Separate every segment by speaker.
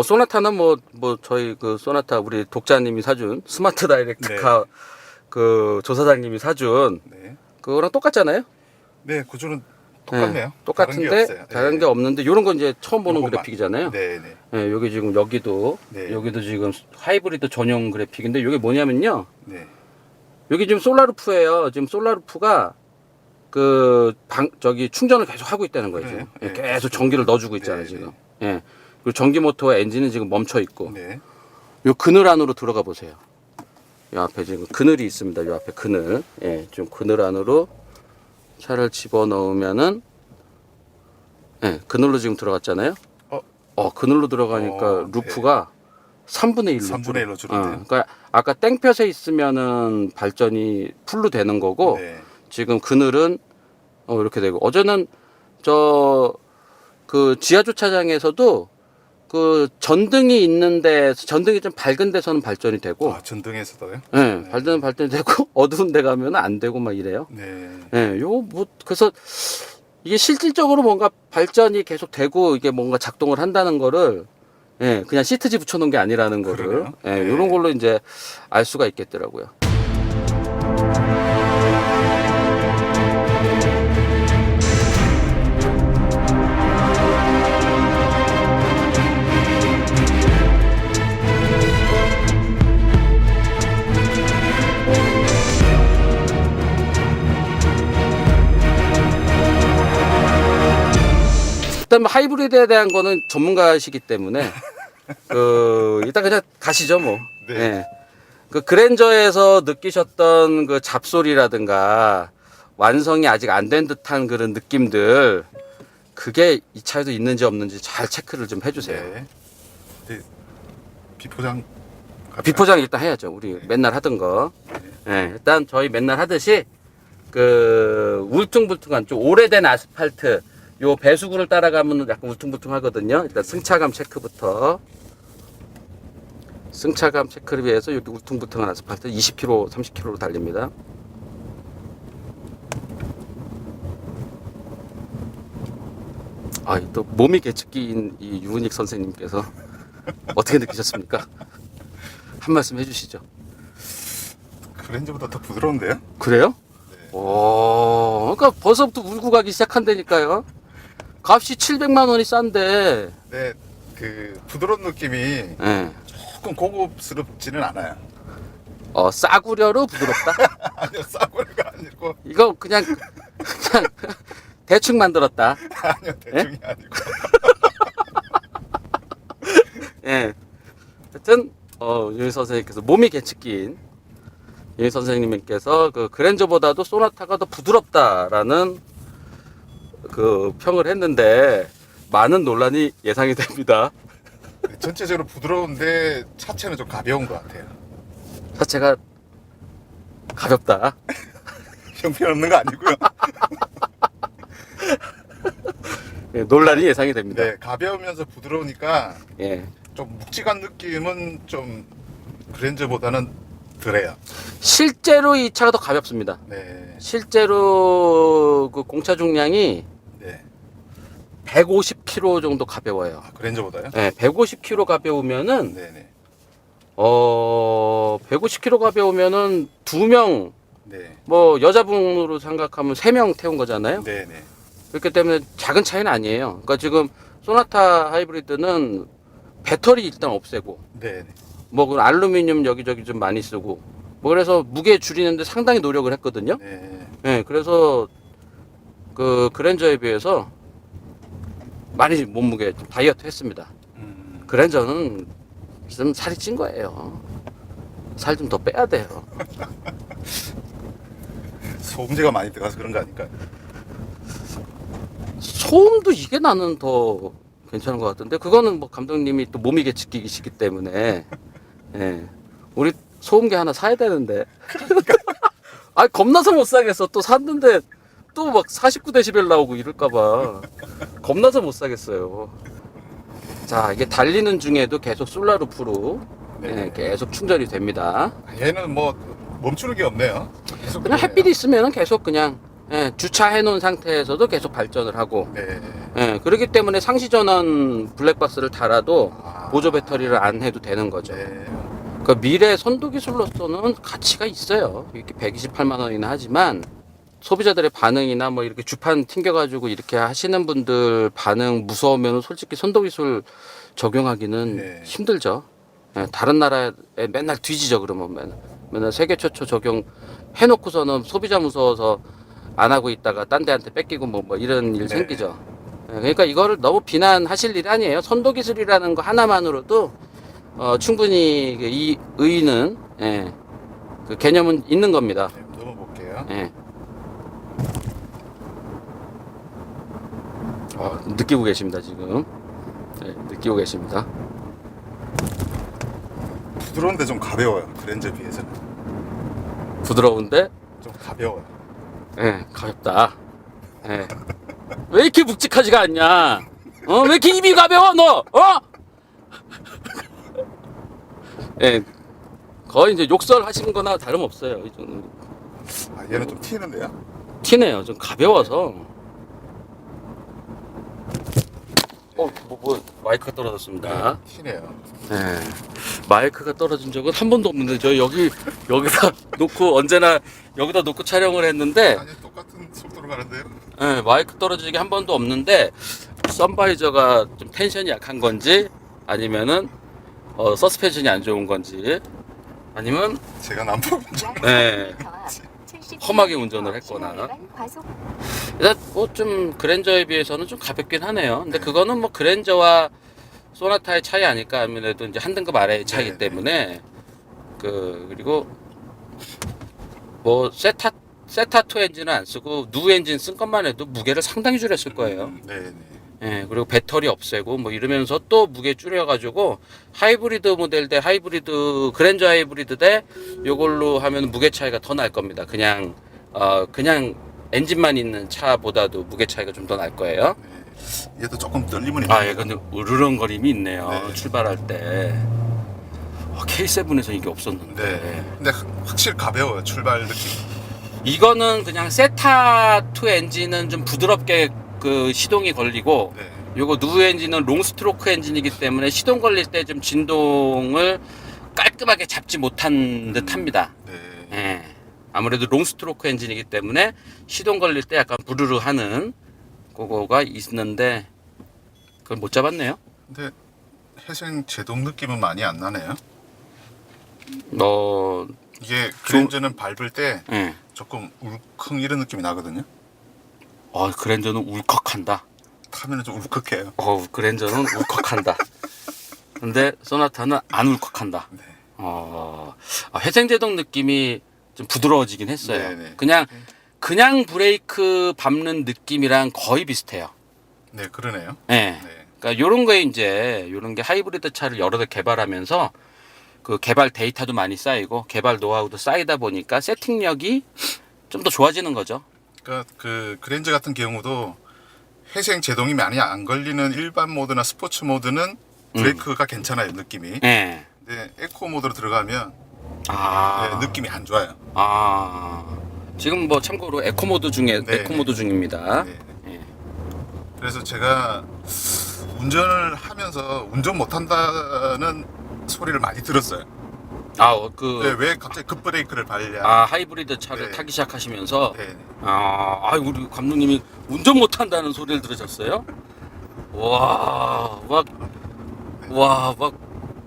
Speaker 1: 뭐 소나타는 뭐 뭐 저희 그 소나타 우리 독자님이 사준 스마트 다이렉트카 그 조사장님이 사준
Speaker 2: 네.
Speaker 1: 그거랑 똑같잖아요.
Speaker 2: 네, 구조는 똑같네요.
Speaker 1: 네, 똑같은데
Speaker 2: 다른 게.
Speaker 1: 다른
Speaker 2: 네.
Speaker 1: 게 없는데 이런 건 이제 처음 보는
Speaker 2: 요것만.
Speaker 1: 그래픽이잖아요.
Speaker 2: 네, 네.
Speaker 1: 네, 여기 지금 여기도
Speaker 2: 네.
Speaker 1: 여기도 지금 하이브리드 전용 그래픽인데 이게 뭐냐면요.
Speaker 2: 네.
Speaker 1: 여기 지금 솔라루프예요. 지금 솔라루프가 그 방 저기 충전을 계속 하고 있다는 거예요.
Speaker 2: 그래요?
Speaker 1: 지금. 예,
Speaker 2: 네.
Speaker 1: 계속 전기를 넣어주고 있잖아요.
Speaker 2: 네,
Speaker 1: 지금. 예. 그리고 전기 모터와 엔진은 지금 멈춰 있고.
Speaker 2: 네.
Speaker 1: 요 그늘 안으로 들어가 보세요. 요 앞에 지금 그늘이 있습니다. 요 앞에 그늘. 예, 좀 그늘 안으로 차를 집어 넣으면은 예, 그늘로 지금 들어갔잖아요.
Speaker 2: 어?
Speaker 1: 어, 그늘로 들어가니까
Speaker 2: 어, 네.
Speaker 1: 루프가 3분의 1로
Speaker 2: 3분의 1로 줄어드네.
Speaker 1: 어, 그러니까 아까 땡볕에 있으면은 발전이 풀로 되는 거고
Speaker 2: 네.
Speaker 1: 지금 그늘은 어, 이렇게 되고 어제는 저 그 지하 주차장에서도 그 전등이 있는데 전등이 좀 밝은 데서는 발전이 되고
Speaker 2: 아, 전등에서도요?
Speaker 1: 예, 발전은 발전이 되고 어두운 데 가면 안 되고 막 이래요.
Speaker 2: 네.
Speaker 1: 예, 요뭐 그래서 이게 실질적으로 뭔가 발전이 계속 되고 이게 뭔가 작동을 한다는 거를 예, 그냥 시트지 붙여 놓은 게 아니라는 거를
Speaker 2: 그러네요.
Speaker 1: 예,
Speaker 2: 네.
Speaker 1: 요런 걸로 이제 알 수가 있겠더라고요. 일단 뭐 하이브리드에 대한 거는 전문가시기 때문에 그 이따 그냥 가시죠 뭐.
Speaker 2: 네.
Speaker 1: 예. 그 그랜저에서 느끼셨던 그 잡소리라든가 완성이 아직 안 된 듯한 그런 느낌들 그게 이 차에도 있는지 없는지 잘 체크를 좀 해주세요.
Speaker 2: 네. 네. 비포장 갈까요?
Speaker 1: 비포장 일단 해야죠. 우리 맨날 하던 거. 예, 일단 저희 맨날 하듯이 그 울퉁불퉁한 좀 오래된 아스팔트 요 배수구를 따라가면 약간 울퉁불퉁 하거든요. 일단 승차감 체크부터. 승차감 체크를 위해서 여기 울퉁불퉁한 아스팔트 20km, 30km로 달립니다. 아, 또 몸이 개측기인 이 유은익 선생님께서 어떻게 느끼셨습니까? 한 말씀 해주시죠.
Speaker 2: 그랜저보다 더 부드러운데요?
Speaker 1: 그래요?
Speaker 2: 네.
Speaker 1: 오, 그러니까 벌써부터 울고 가기 시작한다니까요. 값이 700만 원이 싼데,
Speaker 2: 네. 그 부드러운 느낌이
Speaker 1: 예.
Speaker 2: 조금 고급스럽지는 않아요.
Speaker 1: 어, 싸구려로 부드럽다?
Speaker 2: 아니요, 싸구려가 아니고
Speaker 1: 이거 그냥, 그냥 대충 만들었다.
Speaker 2: 아니요, 대중이 아니고.
Speaker 1: 예. 하여튼, 어, 유희 선생님께서 몸이 개측기인 유희 선생님께서 그 그랜저보다도 소나타가 더 부드럽다라는 그 평을 했는데, 많은 논란이 예상이 됩니다.
Speaker 2: 네, 전체적으로 부드러운데 차체는 좀 가벼운 것 같아요.
Speaker 1: 자체가 가볍다.
Speaker 2: 형편없는 거 아니고요.
Speaker 1: 예, 논란이 예상이 됩니다.
Speaker 2: 네, 가벼우면서 부드러우니까
Speaker 1: 예.
Speaker 2: 좀 묵직한 느낌은 좀 그랜저보다는 덜해요.
Speaker 1: 실제로 이 차가 더 가볍습니다.
Speaker 2: 네,
Speaker 1: 실제로 그 공차 중량이
Speaker 2: 네.
Speaker 1: 150kg 정도 가벼워요.
Speaker 2: 아, 그랜저보다요?
Speaker 1: 예, 150kg 가벼우면은
Speaker 2: 네, 네,
Speaker 1: 어 150kg 가벼우면은 두 명
Speaker 2: 네,
Speaker 1: 뭐 여자분으로 생각하면 세 명 태운 거잖아요.
Speaker 2: 네, 네.
Speaker 1: 그렇기 때문에 작은 차이는 아니에요. 그러니까 지금 소나타 하이브리드는 배터리 일단 없애고
Speaker 2: 네, 네.
Speaker 1: 뭐 그 알루미늄 여기저기 좀 많이 쓰고 뭐 그래서 무게 줄이는데 상당히 노력을 했거든요.
Speaker 2: 네.
Speaker 1: 예, 그래서 그 그랜저에 비해서 많이 몸무게 좀 다이어트 했습니다.
Speaker 2: 음,
Speaker 1: 그랜저는 좀 살이 찐 거예요. 살 좀 더 빼야 돼요.
Speaker 2: 소음제가 많이 들어가서 그런 거 아닐까요?
Speaker 1: 소음도 이게 나는 더 괜찮은 것 같은데 그거는 뭐 감독님이 또 몸이 개치기시기 때문에 예, 우리 소음기 하나 사야 되는데 아 겁나서 못 사겠어 또 샀는데 또 막 49데시벨 나오고 이럴까봐 겁나서 못 사겠어요 자 이게 달리는 중에도 계속 솔라루프로
Speaker 2: 네.
Speaker 1: 예, 계속 충전이 됩니다
Speaker 2: 얘는 뭐 멈추는 게 없네요. 계속
Speaker 1: 그냥
Speaker 2: 그러네요.
Speaker 1: 햇빛이 있으면 계속 그냥 예, 주차해 놓은 상태에서도 계속 발전을 하고
Speaker 2: 네,
Speaker 1: 예, 그렇기 때문에 상시 전원 블랙박스를 달아도
Speaker 2: 아.
Speaker 1: 보조 배터리를 안 해도 되는 거죠.
Speaker 2: 네.
Speaker 1: 그러니까 미래 선도 기술로서는 가치가 있어요. 이렇게 128만 원이나 하지만 소비자들의 반응이나 뭐 이렇게 주판 튕겨가지고 이렇게 하시는 분들 반응 무서우면 솔직히 선도 기술 적용하기는
Speaker 2: 네.
Speaker 1: 힘들죠. 예, 다른 나라에 맨날 뒤지죠 그러면 맨날, 맨날 세계 최초 적용 해놓고서는 소비자 무서워서 안 하고 있다가 딴 데한테 뺏기고 뭐, 뭐 이런 일
Speaker 2: 네.
Speaker 1: 생기죠. 예, 그러니까 이거를 너무 비난하실 일이 아니에요. 선도 기술이라는 거 하나만으로도 어, 충분히 그이 의의는 예, 그 개념은 있는 겁니다.
Speaker 2: 네, 넘어볼게요.
Speaker 1: 예. 어, 느끼고 계십니다 지금. 예, 느끼고 계십니다.
Speaker 2: 부드러운데 좀 가벼워요. 그랜저 비해서는
Speaker 1: 부드러운데
Speaker 2: 좀 가벼워요.
Speaker 1: 예, 가볍다. 예. 왜 이렇게 묵직하지가 않냐? 어, 왜 이렇게 입이 가벼워, 너? 어? 예, 거의 이제 욕설 하신 거나 다름없어요. 이 정도.
Speaker 2: 아, 얘는 좀 튀는데요.
Speaker 1: 티네요. 좀 가벼워서. 어, 뭐, 뭐, 마이크가 떨어졌습니다.
Speaker 2: 튀네요.
Speaker 1: 네. 마이크가 떨어진 적은 한 번도 없는데, 저 여기, 여기다 놓고, 언제나 여기다 놓고 촬영을 했는데,
Speaker 2: 아니 똑같은 속도로 가는데요.
Speaker 1: 네, 마이크 떨어지기 한 번도 없는데 썬바이저가 좀 텐션이 약한 건지 아니면은 어, 서스펜션이 안 좋은 건지 아니면
Speaker 2: 제가 남편
Speaker 1: 네. 험하게 운전을 했거나. 일단 뭐 좀 그랜저에 비해서는 좀 가볍긴 하네요. 근데
Speaker 2: 네.
Speaker 1: 그거는 뭐 그랜저와 소나타의 차이 아닐까 아무래도 이제 한 등급 아래의 차이기
Speaker 2: 네, 네.
Speaker 1: 때문에 그 그리고 뭐 세타 세타2 엔진을 안 쓰고 누 엔진 쓴 것만 해도 무게를 상당히 줄였을 거예요.
Speaker 2: 음, 네네.
Speaker 1: 예, 그리고 배터리 없애고 뭐 이러면서 또 무게 줄여가지고 하이브리드 모델 대 하이브리드 그랜저 하이브리드 대 요걸로 하면 무게 차이가 더 날 겁니다. 그냥 어 그냥 엔진만 있는 차보다도 무게 차이가 좀 더 날 거예요.
Speaker 2: 네. 얘도 조금 떨림은 있는데.
Speaker 1: 아, 예, 근데 으르렁거림이 있네요.
Speaker 2: 네.
Speaker 1: 출발할 때. 어, K7에서 이게 없었는데.
Speaker 2: 네. 근데 확실히 가벼워요. 출발 느낌.
Speaker 1: 이거는 그냥 세타2 엔진은 좀 부드럽게 그 시동이 걸리고
Speaker 2: 네.
Speaker 1: 요거 누 엔진은 롱 스트로크 엔진이기 때문에 시동 걸릴 때 좀 진동을 깔끔하게 잡지 못한 듯 합니다.
Speaker 2: 네.
Speaker 1: 예. 아무래도 롱 스트로크 엔진이기 때문에 시동 걸릴 때 약간 부르르 하는 그거가 있는데 그걸 못 잡았네요.
Speaker 2: 근데 회생 제동 느낌은 많이 안 나네요.
Speaker 1: 어,
Speaker 2: 이게 그랜저는 밟을 때
Speaker 1: 예.
Speaker 2: 조금 울컹 이런 느낌이 나거든요.
Speaker 1: 어, 그랜저는 울컥한다.
Speaker 2: 타면은 좀 울컥해요.
Speaker 1: 어, 그랜저는 울컥한다. 근데 소나타는 안 울컥한다.
Speaker 2: 네.
Speaker 1: 어, 아, 회생제동 느낌이 좀 부드러워지긴 했어요.
Speaker 2: 네네.
Speaker 1: 그냥 그냥 브레이크 밟는 느낌이랑 거의 비슷해요.
Speaker 2: 네, 그러네요.
Speaker 1: 예.
Speaker 2: 네.
Speaker 1: 그러니까 요런 거에 이제 요런 게 하이브리드 차를 여러 대 개발하면서 그 개발 데이터도 많이 쌓이고 개발 노하우도 쌓이다 보니까 세팅력이 좀 더 좋아지는 거죠.
Speaker 2: 그러니까 그 그랜저 같은 경우도 회생 제동이 많이 안 걸리는 일반 모드나 스포츠 모드는 브레이크가 괜찮아요 느낌이.
Speaker 1: 예.
Speaker 2: 근데 에코 모드로 들어가면
Speaker 1: 아.
Speaker 2: 네, 느낌이 안 좋아요.
Speaker 1: 아. 지금 뭐 참고로 에코 모드 중에
Speaker 2: 네,
Speaker 1: 에코
Speaker 2: 네.
Speaker 1: 모드 중입니다.
Speaker 2: 네.
Speaker 1: 예.
Speaker 2: 그래서 제가 운전을 하면서 운전 못한다는 소리를 많이 들었어요.
Speaker 1: 아, 어, 그
Speaker 2: 네, 왜 갑자기 급브레이크를 밟냐.
Speaker 1: 아, 하이브리드 차를
Speaker 2: 네.
Speaker 1: 타기 시작하시면서
Speaker 2: 네.
Speaker 1: 아, 아, 우리 감독님이 운전 못한다는 소리를 들으셨어요? 와, 막, 와, 막,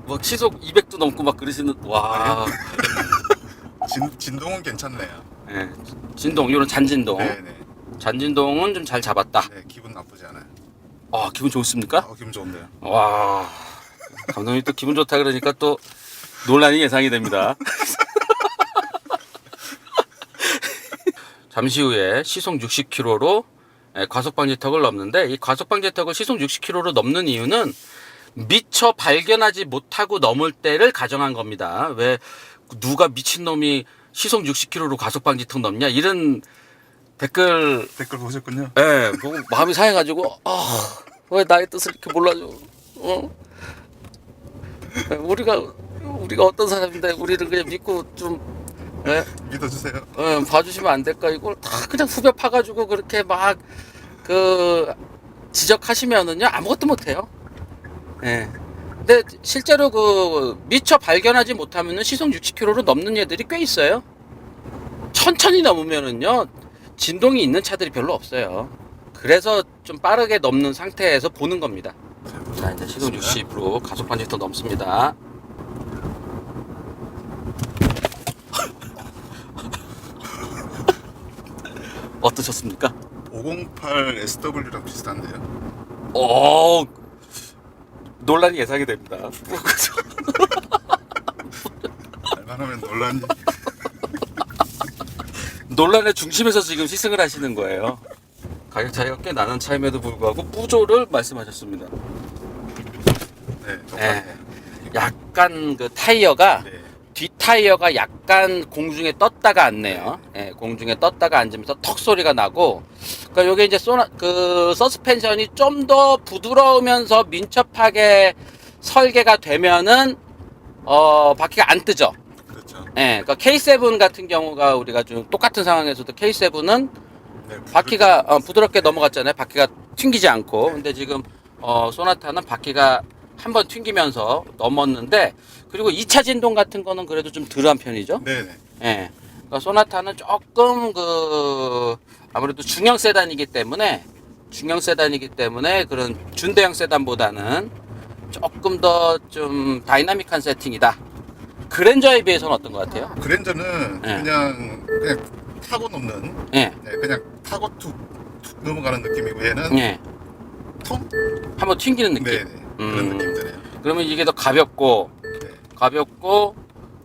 Speaker 1: 막 시속 200도 넘고 막 그러시는, 와,
Speaker 2: 진, 진동은 괜찮네요.
Speaker 1: 예, 진동, 이런 잔진동.
Speaker 2: 네, 네.
Speaker 1: 잔진동은 좀 잘 잡았다.
Speaker 2: 네, 기분 나쁘지 않아요.
Speaker 1: 아, 기분 좋습니까?
Speaker 2: 어, 기분 좋은데요.
Speaker 1: 와, 감독님 또 기분 좋다 그러니까 또 논란이 예상이 됩니다. 잠시 후에 시속 60km로 과속 방지턱을 넘는데 이 과속 방지턱을 시속 60km로 넘는 이유는 미처 발견하지 못하고 넘을 때를 가정한 겁니다. 왜 누가 미친 놈이 시속 60km로 과속 방지턱 넘냐 이런 댓글
Speaker 2: 댓글 보셨군요.
Speaker 1: 예, 보고 마음이 상해가지고, 아, 왜 나의 뜻을 이렇게 몰라줘? 어? 예, 우리가, 우리가 어떤 사람인데, 우리를 그냥 믿고 좀, 예,
Speaker 2: 믿어주세요.
Speaker 1: 예, 봐주시면 안 될까? 이걸 다 그냥 후벼 파가지고 그렇게 막, 그, 지적하시면은요 아무것도 못해요. 예. 근데 실제로 그 미처 발견하지 못하면은 시속 60km로 넘는 애들이 꽤 있어요. 천천히 넘으면은요 진동이 있는 차들이 별로 없어요. 그래서 좀 빠르게 넘는 상태에서 보는 겁니다. 자 이제 시속 60으로 가속 반지 더 넘습니다. 어떠셨습니까?
Speaker 2: 508 SW랑 비슷한데요.
Speaker 1: 오 논란이 예상이 됩니다.
Speaker 2: 알만하면 논란이
Speaker 1: 논란의 중심에서 지금 시승을 하시는 거예요. 가격 차이가 꽤 나는 차임에도 불구하고 뿌조를 말씀하셨습니다.
Speaker 2: 네, 똑같네.
Speaker 1: 약간 그 타이어가
Speaker 2: 네.
Speaker 1: 뒷 타이어가 약간 공중에 떴다가 앉네요. 예, 공중에 떴다가 앉으면서 턱 소리가 나고, 그러니까 요게 이제 소나 그 서스펜션이 좀 더 부드러우면서 민첩하게 설계가 되면은 어 바퀴가 안 뜨죠.
Speaker 2: 그렇죠.
Speaker 1: 예, 그러니까 K7 같은 경우가 우리가 좀 똑같은 상황에서도 K7은
Speaker 2: 네,
Speaker 1: 바퀴가 어, 부드럽게 넘어갔잖아요. 바퀴가 튕기지 않고. 근데 지금 어, 소나타는 바퀴가 한번 튕기면서 넘었는데 그리고 2차 진동 같은 거는 그래도 좀 덜한 편이죠.
Speaker 2: 네네.
Speaker 1: 예. 그러니까 소나타는 조금 그 아무래도 중형 세단이기 때문에 중형 세단이기 때문에 그런 준대형 세단보다는 조금 더 좀 다이나믹한 세팅이다. 그랜저에 비해서는 어떤 것 같아요?
Speaker 2: 그랜저는
Speaker 1: 네.
Speaker 2: 그냥 그냥 타고 넘는
Speaker 1: 예.
Speaker 2: 네, 그냥 타고 툭, 툭 넘어가는 느낌이고 얘는
Speaker 1: 예.
Speaker 2: 통
Speaker 1: 한번 튕기는 느낌.
Speaker 2: 네네 그런
Speaker 1: 음.
Speaker 2: 느낌 드네요.
Speaker 1: 그러면 이게 더 가볍고
Speaker 2: 네.
Speaker 1: 가볍고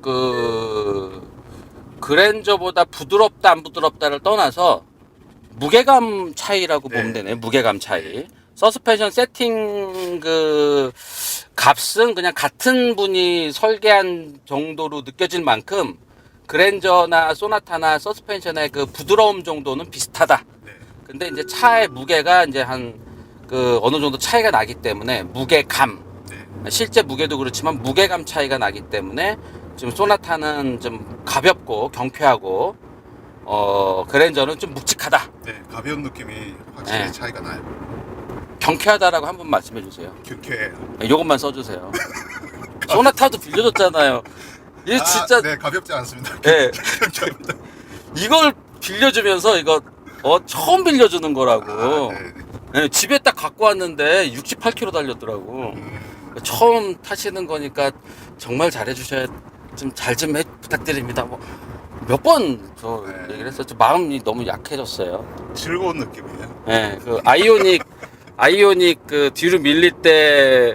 Speaker 1: 그 그랜저보다 부드럽다 안 부드럽다를 떠나서 무게감 차이라고
Speaker 2: 네.
Speaker 1: 보면 되네 무게감 차이 서스펜션 세팅 그 값은 그냥 같은 분이 설계한 정도로 느껴질 만큼 그랜저나 소나타나 서스펜션의 그 부드러움 정도는 비슷하다
Speaker 2: 네.
Speaker 1: 근데 이제 차의 무게가 이제 한 그 어느 정도 차이가 나기 때문에 무게감
Speaker 2: 네.
Speaker 1: 실제 무게도 그렇지만 무게감 차이가 나기 때문에 지금 소나타는 좀 가볍고 경쾌하고 어 그랜저는 좀 묵직하다
Speaker 2: 네, 가벼운 느낌이 확실히
Speaker 1: 네.
Speaker 2: 차이가 나요.
Speaker 1: 경쾌하다라고 한 번 말씀해 주세요
Speaker 2: 경쾌해요.
Speaker 1: 요것만 써주세요 소나타도 빌려줬잖아요 이게
Speaker 2: 아,
Speaker 1: 진짜
Speaker 2: 네, 가볍지 않습니다.
Speaker 1: 예.
Speaker 2: 경쾌합니다.
Speaker 1: 이걸 빌려주면서 이거 어 처음 빌려주는 거라고
Speaker 2: 아, 네.
Speaker 1: 예, 집에 딱 갖고 왔는데 68km 달렸더라고
Speaker 2: 음,
Speaker 1: 처음 타시는 거니까 정말 잘해주셔야 좀잘좀 부탁드립니다. 뭐 몇 번 저
Speaker 2: 네.
Speaker 1: 얘기를 했었죠. 마음이 너무 약해졌어요.
Speaker 2: 즐거운 느낌이에요.
Speaker 1: 예, 그 아이오닉 아이오닉 그 뒤로 밀릴 때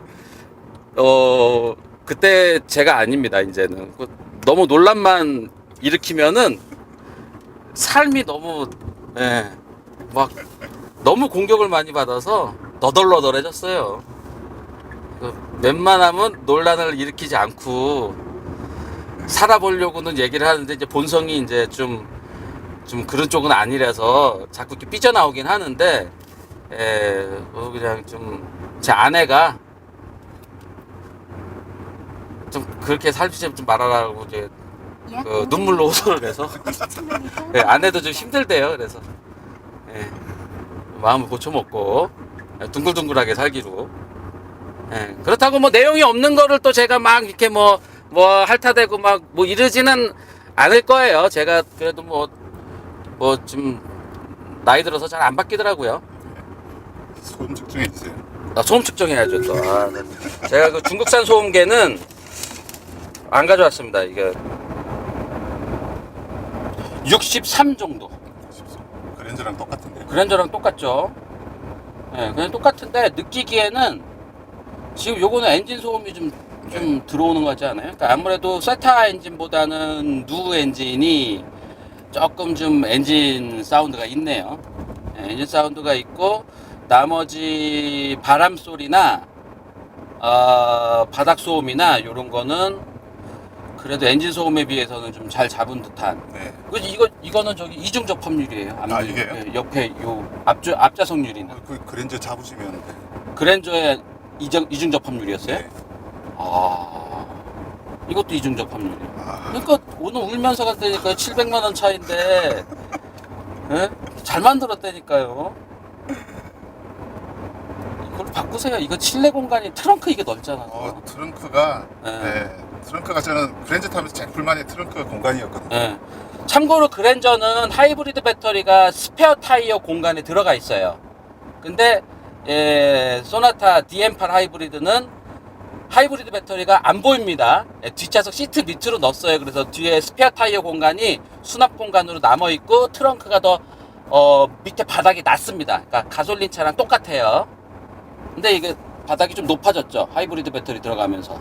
Speaker 1: 어 그때 제가 아닙니다. 이제는 그 너무 논란만 일으키면은 삶이 너무 예, 막 너무 공격을 많이 받아서 너덜너덜해졌어요. 그 웬만하면 논란을 일으키지 않고 살아보려고는 얘기를 하는데 이제 본성이 이제 좀, 좀 그런 쪽은 아니라서 자꾸 이렇게 삐져나오긴 하는데, 에, 뭐 그냥 좀 제 아내가 좀 그렇게 살지 좀 말아라고 이제 그 눈물로 호소를 해서 예, 아내도 좀 힘들대요. 그래서 예, 마음을 고쳐먹고 예, 둥글둥글하게 살기로. 예, 그렇다고 뭐 내용이 없는 거를 또 제가 막 이렇게 뭐뭐 핥아대고 막 뭐 이러지는 않을 거예요. 제가 그래도 뭐 뭐 좀 나이 들어서 잘 안 바뀌더라고요.
Speaker 2: 소음 측정해 주세요.
Speaker 1: 아, 소음 측정해야죠 또. 아, 네. 제가 그 중국산 소음계는 안 가져왔습니다. 이게 63 정도.
Speaker 2: 그랜저랑 똑같은데.
Speaker 1: 그랜저랑 똑같죠. 예, 그냥 똑같은데 느끼기에는 지금 요거는 엔진 소음이 좀, 좀 들어오는 거 같지 않아요? 그러니까 아무래도 세타 엔진보다는 누 엔진이 조금 좀 엔진 사운드가 있네요. 예, 엔진 사운드가 있고 나머지 바람 소리나 어, 바닥 소음이나 이런 거는 그래도 엔진 소음에 비해서는 좀 잘 잡은 듯한
Speaker 2: 네.
Speaker 1: 그 이거 이거는 저기 이중 접합률이에요.
Speaker 2: 아, 이게요?
Speaker 1: 예, 옆에 요 앞좌 앞좌석률이나
Speaker 2: 그 그랜저 잡으시면 돼.
Speaker 1: 그랜저의 이중 이중 접합률이었어요.
Speaker 2: 네.
Speaker 1: 아 이것도 이중 접합률이.
Speaker 2: 아,
Speaker 1: 그러니까 오늘 울면서 갔다니까 700만 원 차인데 예? 잘 만들었다니까요. 그걸 바꾸세요. 이거 실내 공간이 트렁크 이게 넓잖아.
Speaker 2: 어, 트렁크가
Speaker 1: 네.
Speaker 2: 네. 트렁크가 저는 그랜저 타면서 제일 불만이 트렁크 공간이었거든요.
Speaker 1: 예. 참고로 그랜저는 하이브리드 배터리가 스페어 타이어 공간에 들어가 있어요. 근데 예, 소나타 DM8 하이브리드는 하이브리드 배터리가 안 보입니다. 예, 뒷좌석 시트 밑으로 넣었어요. 그래서 뒤에 스페어 타이어 공간이 수납 공간으로 남아 있고 트렁크가 더 어, 밑에 바닥이 낮습니다. 그러니까 가솔린 차랑 똑같아요. 근데 이게 바닥이 좀 높아졌죠. 하이브리드 배터리 들어가면서.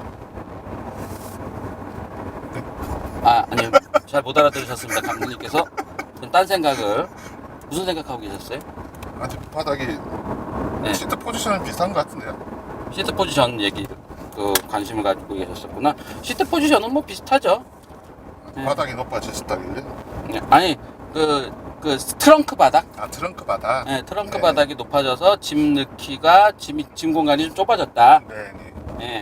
Speaker 1: 아, 아니요. 잘 못 알아들으셨습니다. 감독님께서. 좀딴 생각을. 무슨 생각하고 계셨어요?
Speaker 2: 아, 바닥이
Speaker 1: 네.
Speaker 2: 시트 포지션은 비슷한 것 같은데요.
Speaker 1: 시트 포지션 얘기, 그, 관심을 가지고 계셨었구나. 시트 포지션은 뭐 비슷하죠. 네.
Speaker 2: 바닥이 높아졌다길래.
Speaker 1: 네, 아니, 그, 그, 트렁크 바닥?
Speaker 2: 아, 트렁크 바닥.
Speaker 1: 네, 트렁크
Speaker 2: 네.
Speaker 1: 바닥이 높아져서 짐 넣기가, 짐, 짐 공간이 좀 좁아졌다.
Speaker 2: 네, 네.
Speaker 1: 예.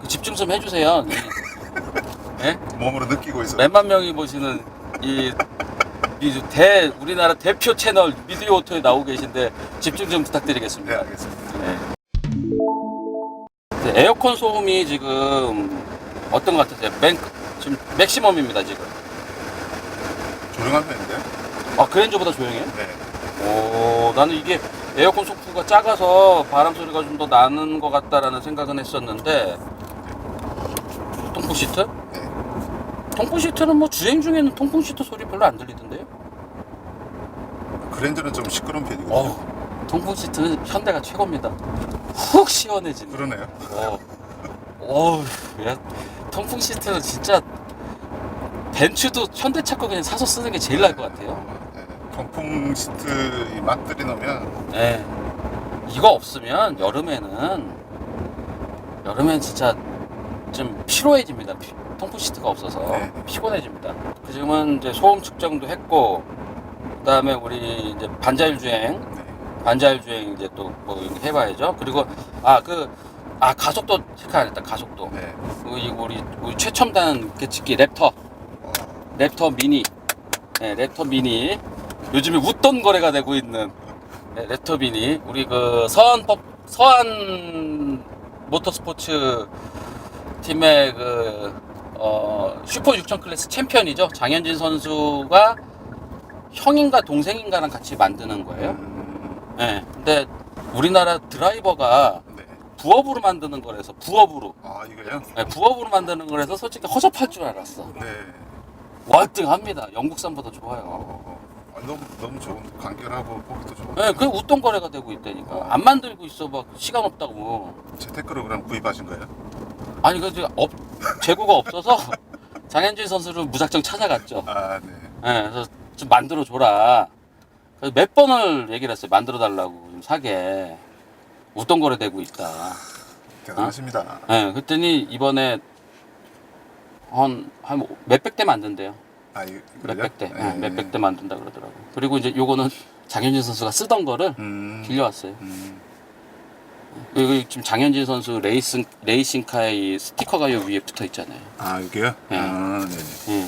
Speaker 1: 그 집중 좀 해주세요. 이- 예?
Speaker 2: 몸으로 느끼고 있어요.
Speaker 1: 몇만 명이 보시는 이, 이 대, 우리나라 대표 채널 미디어 오토에 나오고 계신데 집중 좀
Speaker 2: 네,
Speaker 1: 부탁드리겠습니다.
Speaker 2: 알겠습니다.
Speaker 1: 네. 네, 에어컨 소음이 지금 어떤 것 같으세요? 맨, 지금 맥시멈입니다, 지금.
Speaker 2: 조용한 편인데요.
Speaker 1: 아, 그랜저보다 조용해요?
Speaker 2: 네.
Speaker 1: 오, 나는 이게 에어컨 소프가 작아서 바람 소리가 좀 더 나는 것 같다라는 생각은 했었는데, 통풍 시트?
Speaker 2: 네.
Speaker 1: 통풍 시트는 뭐 주행 중에는 통풍 시트 소리 별로 안 들리던데요?
Speaker 2: 그랜저는 좀 시끄러운 편이거든요.
Speaker 1: 어, 통풍 시트는 현대가 최고입니다. 훅 시원해지네.
Speaker 2: 그러네요.
Speaker 1: 어, 야, 통풍 시트는 진짜 벤츠도 현대차 거 그냥 사서 쓰는 게 제일 나을 것 같아요.
Speaker 2: 네. 통풍 시트 이 맛들이 넣으면
Speaker 1: 네. 이거 없으면 여름에는 여름엔 진짜 좀 피로해집니다. 피- 통풍 시트가 없어서
Speaker 2: 네.
Speaker 1: 피곤해집니다. 그 지금은 이제 소음 측정도 했고 그다음에 우리 이제 반자율 주행,
Speaker 2: 네.
Speaker 1: 반자율 주행 이제 또 뭐 해봐야죠. 그리고 아 그 아 가속도 체크 안 했다. 가속도.
Speaker 2: 네.
Speaker 1: 그리고 이거 우리, 우리 최첨단 개측기 랩터,
Speaker 2: 어,
Speaker 1: 랩터 미니, 네, 랩터 미니. 요즘에 웃돈 거래가 되고 있는 네, 랩터 미니. 우리 그 서한법 서한 모터스포츠 팀의 그 어, 슈퍼 6000 클래스 챔피언이죠. 장현진 선수가 형인가 동생인가랑 같이 만드는 거예요.
Speaker 2: 음,
Speaker 1: 네, 근데 우리나라 드라이버가
Speaker 2: 네.
Speaker 1: 부업으로 만드는 거라서 부업으로
Speaker 2: 아 이거요?
Speaker 1: 네, 부업으로 만드는 거라서 솔직히 허접할 줄 알았어.
Speaker 2: 네.
Speaker 1: 월등합니다. 영국산보다 좋아요.
Speaker 2: 어, 아, 너무 너무 좋은 간결하고 보기도 좋은.
Speaker 1: 네, 그게 웃돈 거래가 되고 있다니까. 안 만들고 있어 막 시간 없다고.
Speaker 2: 재테크로 그럼 구입하신 거예요?
Speaker 1: 아니 그 지금 없 재고가 없어서 장현진 선수를 무작정 찾아갔죠.
Speaker 2: 아 네.
Speaker 1: 네, 그래서 좀 만들어 줘라. 그래서 몇 번을 얘기를 했어요. 만들어 달라고 좀 사게. 웃돈 거래 되고 있다.
Speaker 2: 대단하십니다.
Speaker 1: 네, 그랬더니 이번에 한, 한 몇백 대 만든대요.
Speaker 2: 아 이,
Speaker 1: 몇백 대.
Speaker 2: 그래요?
Speaker 1: 네, 몇백 대 만든다 그러더라고. 그리고 이제 요거는 장현진 선수가 쓰던 거를
Speaker 2: 음.
Speaker 1: 빌려왔어요.
Speaker 2: 음.
Speaker 1: 여기 지금 장현진 선수 레이싱 레이싱카의 이 스티커가 요 위에 붙어 있잖아요.
Speaker 2: 아 이게요?
Speaker 1: 네.
Speaker 2: 아 네네.
Speaker 1: 예.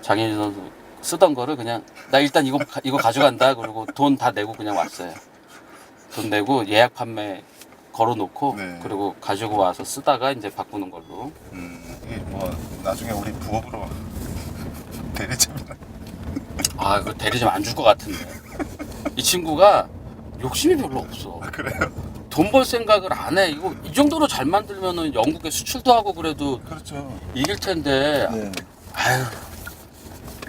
Speaker 1: 장현진 선수 쓰던 거를 그냥 나 일단 이거 가- 이거 가져간다 그러고 돈 다 내고 그냥 왔어요. 돈 내고 예약 판매 걸어놓고
Speaker 2: 네.
Speaker 1: 그리고 가지고 와서 쓰다가 이제 바꾸는 걸로.
Speaker 2: 음 이게 뭐 나중에 우리 부업으로 대리점이나
Speaker 1: 아, 그 대리점 안줄 것 같은데. 이 친구가 욕심이 별로 없어.
Speaker 2: 아 그래요?
Speaker 1: 돈 벌 생각을 안 해. 이거 이 정도로 잘 만들면은 영국에 수출도 하고 그래도
Speaker 2: 그렇죠.
Speaker 1: 이길 텐데.
Speaker 2: 네.
Speaker 1: 아유,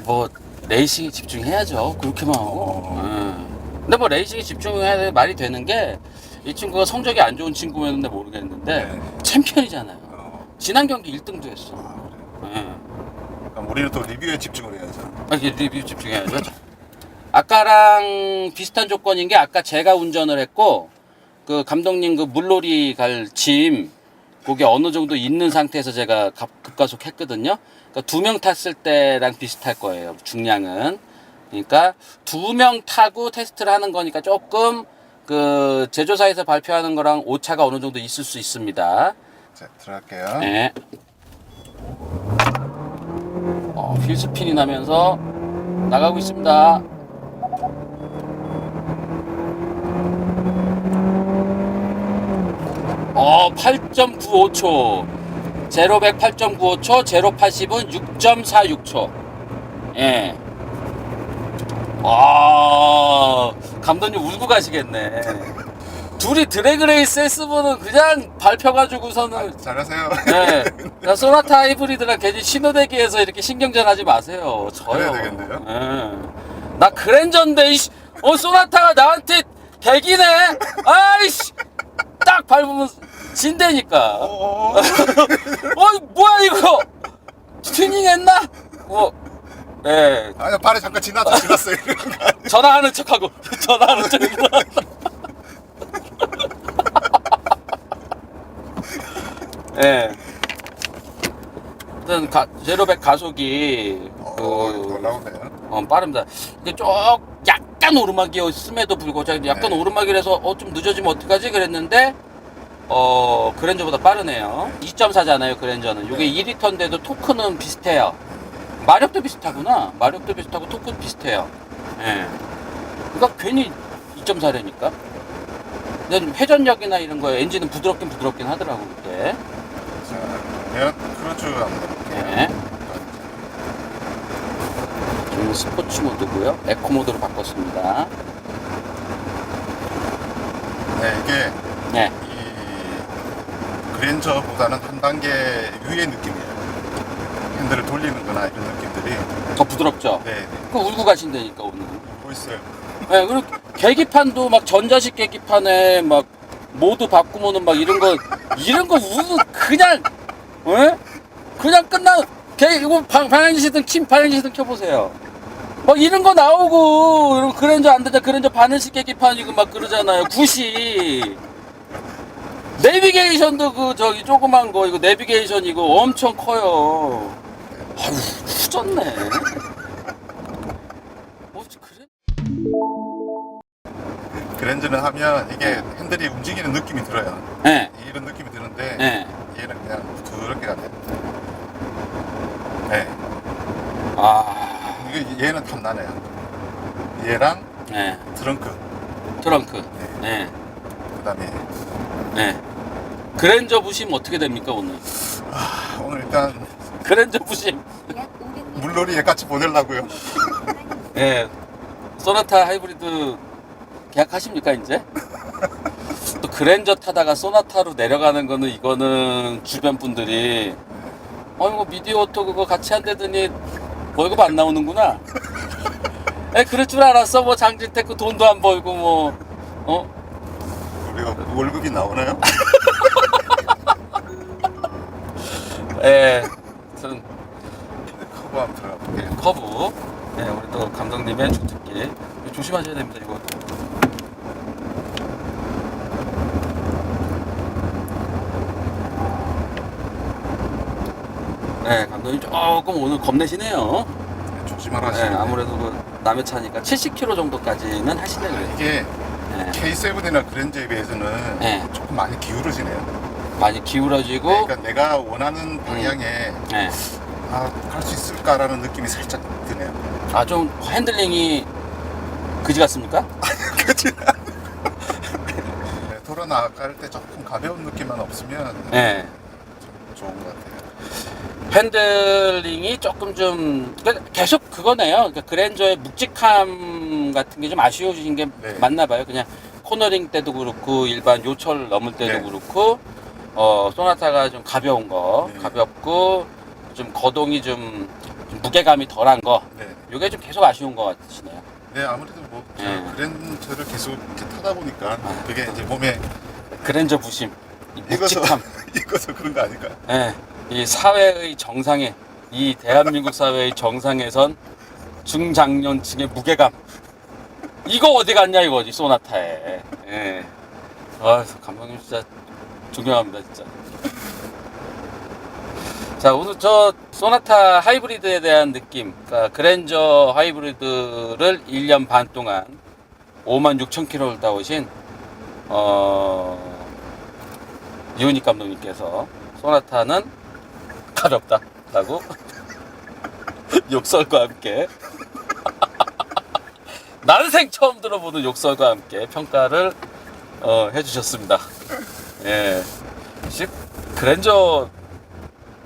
Speaker 1: 뭐 레이싱에 집중해야죠. 그렇게만 하고.
Speaker 2: 어.
Speaker 1: 예. 근데 뭐 레이싱에 집중해야 돼 말이 되는 게 이 친구가 성적이 안 좋은 친구였는데 모르겠는데
Speaker 2: 네.
Speaker 1: 챔피언이잖아요.
Speaker 2: 어,
Speaker 1: 지난 경기 1등도 했어.
Speaker 2: 아, 그래요.
Speaker 1: 예.
Speaker 2: 그럼 우리는 또 리뷰에 집중을 해야죠.
Speaker 1: 아, 이게 리뷰 집중해야죠. 아까랑 비슷한 조건인 게 아까 제가 운전을 했고 그 감독님 그 물놀이 갈 짐 그게 어느 정도 있는 상태에서 제가 급- 급가속 했거든요. 그러니까 두 명 탔을 때랑 비슷할 거예요. 중량은. 그러니까 두 명 타고 테스트를 하는 거니까 조금 그 제조사에서 발표하는 거랑 오차가 어느 정도 있을 수 있습니다.
Speaker 2: 자 들어갈게요.
Speaker 1: 네. 어, 휠스핀이 나면서 나가고 있습니다. 어, 8.95초. 제로백 8.95초, 제로 80은 6.46초. 예. 와, 감독님 울고 가시겠네. 둘이 드래그레이스 했으면은 그냥 밟혀가지고서는
Speaker 2: 아, 잘하세요.
Speaker 1: 네. 나 소나타 하이브리드랑 괜히 신호대기에서 이렇게 신경전 하지 마세요. 저요.
Speaker 2: 그래야 되겠네요.
Speaker 1: 예. 나 그랜저인데, 이씨. 어, 소나타가 나한테 대기네? 아이씨. 딱 밟으면 진대니까. 어,
Speaker 2: 어,
Speaker 1: 뭐야, 이거? 튜닝 했나? 뭐, 예.
Speaker 2: 아니 발에 잠깐 지나다 지났어요.
Speaker 1: 전화하는 척하고, 전화하는 척하고. 예. 일단 가, 제로백 가속이
Speaker 2: 어,
Speaker 1: 그. 어, 빠릅니다. 이게 쭉 약간 오르막이었음에도 불구하고 약간
Speaker 2: 네.
Speaker 1: 오르막이라서 어, 좀 늦어지면 어떡하지 그랬는데 어 그랜저보다 빠르네요. 2.4잖아요 그랜저는. 이게 2리터인데도 토크는 비슷해요. 마력도 비슷하구나. 마력도 비슷하고 토크는 비슷해요. 예. 그러니까 괜히 2.4래니까. 근데 회전력이나 이런 거 엔진은 부드럽긴 부드럽긴 하더라고 그때.
Speaker 2: 자, 그러면 크루즈 한번 해볼게요.
Speaker 1: 네. 지금 스포츠 모드고요. 에코 모드로 바꿨습니다.
Speaker 2: 네, 이게
Speaker 1: 네.
Speaker 2: 이 그랜저보다는 한 단계 위의 느낌이에요. 핸들을 돌리는 거나 이런 느낌들이
Speaker 1: 더 부드럽죠?
Speaker 2: 네, 네.
Speaker 1: 그 울고 가신다니까 오늘.
Speaker 2: 있어요.
Speaker 1: 네, 그리고 계기판도 막 전자식 계기판에 막 모드 바꾸면은 막 이런 거 이런 거 우는 그냥 에? 그냥 끝나 개 이거 방, 방향지 시등 킴 방향지 시등 켜보세요. 막 이런 거 나오고 이런 그랜저 안 되자 그랜저 바늘식 계기판이고 막 그러잖아요. 굿이 내비게이션도 그 저기 조그만 거 이거 내비게이션 이거 엄청 커요. 아유 후졌네. 뭐 그래?
Speaker 2: 그랜저는 하면 이게 핸들이 움직이는 느낌이 들어요.
Speaker 1: 네.
Speaker 2: 이런 느낌이 드는데
Speaker 1: 네.
Speaker 2: 얘는 그냥 부드럽게 가네. 네.
Speaker 1: 아,
Speaker 2: 이게 얘는 탐나네요. 얘랑
Speaker 1: 네.
Speaker 2: 트렁크.
Speaker 1: 트렁크. 네.
Speaker 2: 그다음에
Speaker 1: 네. 그랜저 부심 어떻게 됩니까, 오늘?
Speaker 2: 아, 오늘 일단
Speaker 1: 그랜저 부심.
Speaker 2: 물놀이에 같이 보내려고요.
Speaker 1: 예. 소나타 하이브리드 계약하십니까, 이제? 또 그랜저 타다가 소나타로 내려가는 거는 이거는 주변 분들이 어, 이거 미디어 오토 그거 같이 한다더니 월급 안 나오는구나. 에, 그럴 줄 알았어. 뭐 장진테크 돈도 안 벌고 뭐, 어?
Speaker 2: 우리가 월급이 나오나요?
Speaker 1: 예. 아무튼
Speaker 2: 커브 한번 들어가 볼게요.
Speaker 1: 커브. 네, 우리 또 감독님의 주특기. 조심하셔야 됩니다, 이거. 네, 감독님 조금 오늘 겁내시네요.
Speaker 2: 조심하라
Speaker 1: 네,
Speaker 2: 하시는
Speaker 1: 아무래도 그 남의 차니까 70km 정도까지는 하시네 그래요.
Speaker 2: 이게
Speaker 1: 네,
Speaker 2: K7이나 그랜저에 비해서는
Speaker 1: 네.
Speaker 2: 조금 많이 기울어지네요.
Speaker 1: 많이 기울어지고,
Speaker 2: 그러니까 내가 원하는 방향에
Speaker 1: 네.
Speaker 2: 아, 갈 수 있을까라는 느낌이 살짝 드네요.
Speaker 1: 아, 좀 핸들링이 그지 같습니까?
Speaker 2: 그렇지? 네, 도로 나갈 때 조금 가벼운 느낌만 없으면
Speaker 1: 네. 핸들링이 조금 좀 그러니까 계속 그거네요. 그러니까 그랜저의 묵직함 같은 게 좀 아쉬우신 게
Speaker 2: 네.
Speaker 1: 맞나 봐요. 그냥 코너링 때도 그렇고 일반 요철 넘을 때도
Speaker 2: 네.
Speaker 1: 그렇고 어 소나타가 좀 가벼운 거,
Speaker 2: 네.
Speaker 1: 가볍고 좀 거동이 좀, 좀 무게감이 덜한 거.
Speaker 2: 네.
Speaker 1: 요게 좀 계속 아쉬운 것 같으시네요.
Speaker 2: 네, 아무래도 뭐
Speaker 1: 네.
Speaker 2: 그랜저를 계속 이렇게 타다 보니까
Speaker 1: 아.
Speaker 2: 그게 이제 몸에
Speaker 1: 그랜저 부심, 이
Speaker 2: 익어서
Speaker 1: 묵직함.
Speaker 2: 익어서 그런 거 아닐까?
Speaker 1: 예, 이 사회의 정상에 이 대한민국 사회의 정상에선 중장년층의 무게감. 이거 어디 갔냐 이거지 소나타에. 예. 아 감독님 진짜 존경합니다 진짜. 자 오늘 저 소나타 하이브리드에 대한 느낌. 그러니까 그랜저 하이브리드를 1년 반 동안 5만 6천 킬로를 따오신 어 이훈익 감독님께서 소나타는 가볍다라고 욕설과 함께 난생 처음 들어보는 욕설과 함께 평가를 어, 해주셨습니다. 예. 즉 그랜저는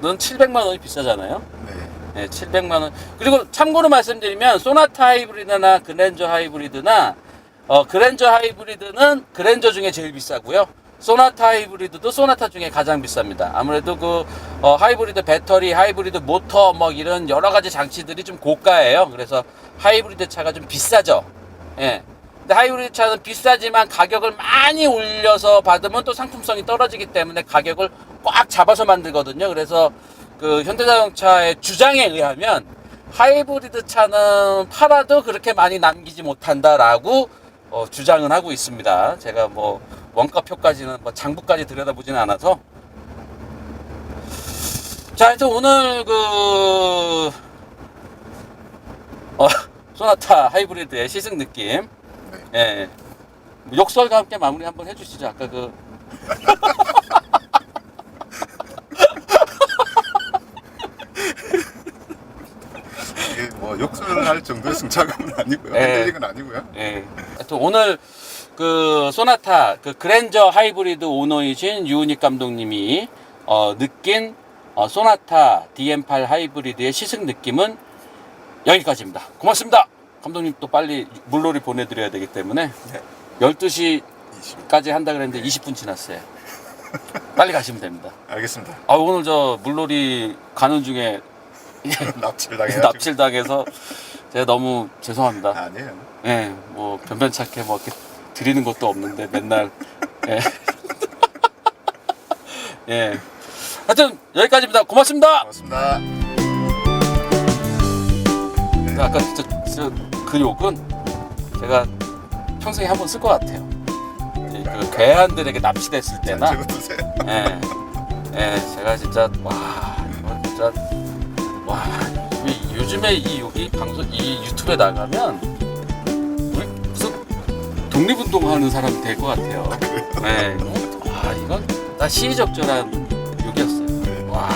Speaker 1: 700만 원이 비싸잖아요.
Speaker 2: 네.
Speaker 1: 네, 700만 원. 그리고 참고로 말씀드리면 소나타 하이브리드나 그랜저 하이브리드나 어, 그랜저 하이브리드는 그랜저 중에 제일 비싸고요. 소나타 하이브리드도 소나타 중에 가장 비쌉니다. 아무래도 그 어, 하이브리드 배터리, 하이브리드 모터 뭐 이런 여러 가지 장치들이 좀 고가예요. 그래서 하이브리드 차가 좀 비싸죠. 예. 근데 하이브리드 차는 비싸지만 가격을 많이 올려서 받으면 또 상품성이 떨어지기 때문에 가격을 꽉 잡아서 만들거든요. 그래서 그 현대자동차의 주장에 의하면 하이브리드 차는 팔아도 그렇게 많이 남기지 못한다라고 어, 주장은 하고 있습니다. 제가 뭐 원가표까지는 뭐 장부까지 들여다보지는 않아서 자, 하여튼 오늘 그 어, 소나타 하이브리드의 시승 느낌
Speaker 2: 네.
Speaker 1: 예. 뭐 욕설과 함께 마무리 한번 해주시죠. 아까 그
Speaker 2: 이게 뭐 욕설을 할 정도의 승차감은 아니고요.
Speaker 1: 네.
Speaker 2: 핸들링은 아니고요.
Speaker 1: 예. 하여튼 오늘 그 소나타 그 그랜저 하이브리드 오너이신 유은익 감독님이 어, 느낀 어, 소나타 DM8 하이브리드의 시승 느낌은 여기까지입니다. 고맙습니다. 감독님 또 빨리 물놀이 보내드려야 되기 때문에
Speaker 2: 네.
Speaker 1: 12시까지 한다 그랬는데 20분 지났어요. 빨리 가시면 됩니다.
Speaker 2: 알겠습니다.
Speaker 1: 아 오늘 저 물놀이 가는 중에
Speaker 2: 납치를 당해가지고.
Speaker 1: 납치를 당해서 제가 너무 죄송합니다.
Speaker 2: 아니에요.
Speaker 1: 예, 뭐 변변찮게 뭐 이렇게 드리는 것도 없는데 맨날 예. 예. 하여튼 여기까지입니다. 고맙습니다.
Speaker 2: 고맙습니다.
Speaker 1: 근데 아까 진짜, 진짜 그 욕은 제가 평생에 한 번 쓸 것 같아요. 이그 괴한들에게 납치됐을 때나. 예, 예, 제가 진짜 와 이거 진짜 와 이- 요즘에 이 여기 방송 이 유튜브에 나가면 독립운동하는 사람 될것 같아요. 예, 아 이건 다 시의적절한 욕이었어요. 와.